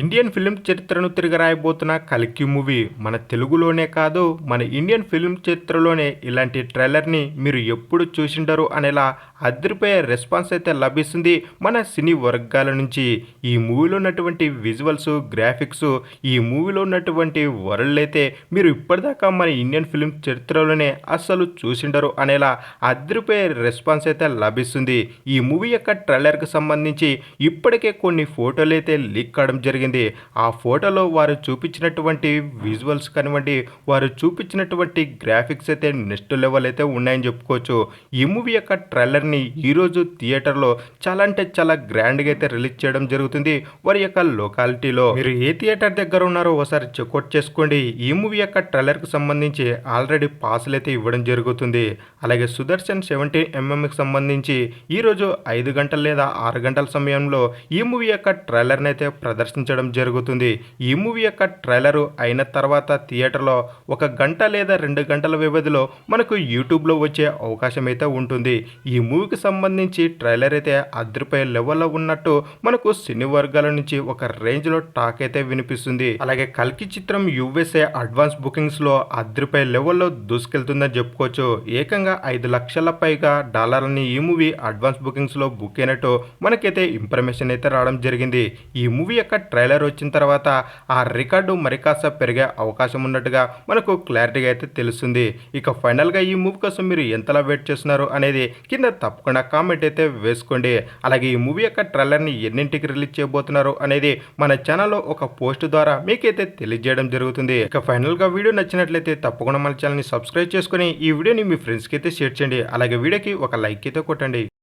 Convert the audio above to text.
Indian film చరిత్రను తిరగరాయబోతున్న కల్కి movie మన తెలుగులోనే కాదు మన ఇండియన్ ఫిల్మ్ చరిత్రలోనే ఇలాంటి ట్రైలర్ని మీరు ఎప్పుడు చూసిండరు అనేలా అదిరిపోయే రెస్పాన్స్ అయితే లభిస్తుంది మన సినీ వర్గాల నుంచి. ఈ మూవీలో ఉన్నటువంటి విజువల్స్ గ్రాఫిక్స్ ఈ మూవీలో ఉన్నటువంటి వరల్డ్ అయితే మీరు ఇప్పటిదాకా మన ఇండియన్ ఫిల్మ్ చరిత్రలోనే అస్సలు చూసిండరు అనేలా అదిరిపోయే రెస్పాన్స్ అయితే లభిస్తుంది. ఈ మూవీ యొక్క ట్రైలర్కి సంబంధించి ఇప్పటికే కొన్ని ఫోటోలు అయితే లీక్ కావడం జరిగింది. ఆ ఫోటోలో వారు చూపించినటువంటి విజువల్స్ కానివ్వండి వారు చూపించినటువంటి గ్రాఫిక్స్ అయితే నెక్స్ట్ లెవెల్ అయితే ఉన్నాయని చెప్పుకోవచ్చు. ఈ మూవీ యొక్క ట్రైలర్ని ఈరోజు థియేటర్లో చాలా అంటే చాలా గ్రాండ్గా అయితే రిలీజ్ చేయడం జరుగుతుంది వారి యొక్క లొకాలిటీలో మీరు ఏ థియేటర్ దగ్గర ఉన్నారో ఒకసారి చెక్అవుట్ చేసుకోండి. ఈ మూవీ యొక్క ట్రైలర్కి సంబంధించి ఆల్రెడీ పాసులు అయితే ఇవ్వడం జరుగుతుంది. అలాగే సుదర్శన్ సెవెంటీన్ ఎంఎంకి సంబంధించి ఈరోజు ఐదు గంటల లేదా ఆరు గంటల సమయంలో ఈ మూవీ యొక్క ట్రైలర్ని అయితే ప్రదర్శించడం జరుగుతుంది. ఈ మూవీ యొక్క ట్రైలర్ అయిన తర్వాత థియేటర్లో ఒక గంట లేదా రెండు గంటల వ్యవధిలో మనకు యూట్యూబ్లో వచ్చే అవకాశం అయితే ఉంటుంది. ఈ మూవీకి సంబంధించి ట్రైలర్ అయితే అదిరిపోయే లెవెల్లో ఉన్నట్టు మనకు సినీ వర్గాల నుంచి ఒక రేంజ్లో టాక్ అయితే వినిపిస్తుంది. అలాగే కల్కి చిత్రం యుఎస్ఏ అడ్వాన్స్ బుకింగ్స్లో అదిరిపోయే లెవెల్లో దూసుకెళ్తుందని చెప్పుకోవచ్చు. ఏకంగా ఐదు లక్షల పైగా డాలర్లని ఈ మూవీ అడ్వాన్స్ బుకింగ్స్లో బుక్ అయినట్టు మనకైతే ఇన్ఫర్మేషన్ అయితే రావడం జరిగింది. ఈ మూవీ యొక్క ట్రైలర్ వచ్చిన తర్వాత ఆ రికార్డు మరికాస్త పెరిగే అవకాశం ఉన్నట్టుగా మనకు క్లారిటీగా అయితే తెలుస్తుంది. ఇక ఫైనల్గా ఈ మూవీ కోసం మీరు ఎంతలా వెయిట్ చేస్తున్నారు అనేది కింద తప్పకుండా కామెంట్ అయితే వేసుకోండి. అలాగే ఈ మూవీ యొక్క ట్రైలర్ని ఎన్నింటికి రిలీజ్ చేయబోతున్నారు అనేది మన ఛానల్లో ఒక పోస్ట్ ద్వారా మీకైతే తెలియజేయడం జరుగుతుంది. ఇక ఫైనల్గా వీడియో నచ్చినట్లయితే తప్పకుండా మన ఛానల్ని సబ్స్క్రైబ్ చేసుకొని ఈ వీడియోని మీ ఫ్రెండ్స్కి అయితే షేర్ చేయండి. అలాగే వీడియోకి ఒక లైక్ అయితే కొట్టండి.